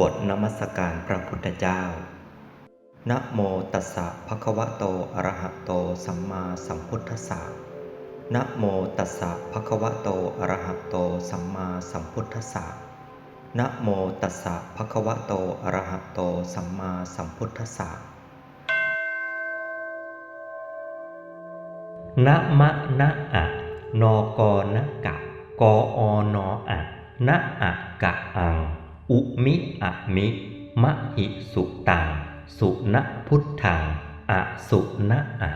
บทนมัสการพระพุทธเจ้า นะโมตัสสะภะคะวะโต อะระหะโต สัมมาสัมพุทธัสสะ นะโมตัสสะภะคะวะโต อะระหะโต สัมมาสัมพุทธัสสะ นะโมตัสสะภะคะวะโต อะระหะโต สัมมาสัมพุทธัสสะ นะมะนะอะนอกอนะกะ กออนออะนะอะกะอัง อุมิอะมิมะหิสุตัง สุนพุทธังอะสุนะอะ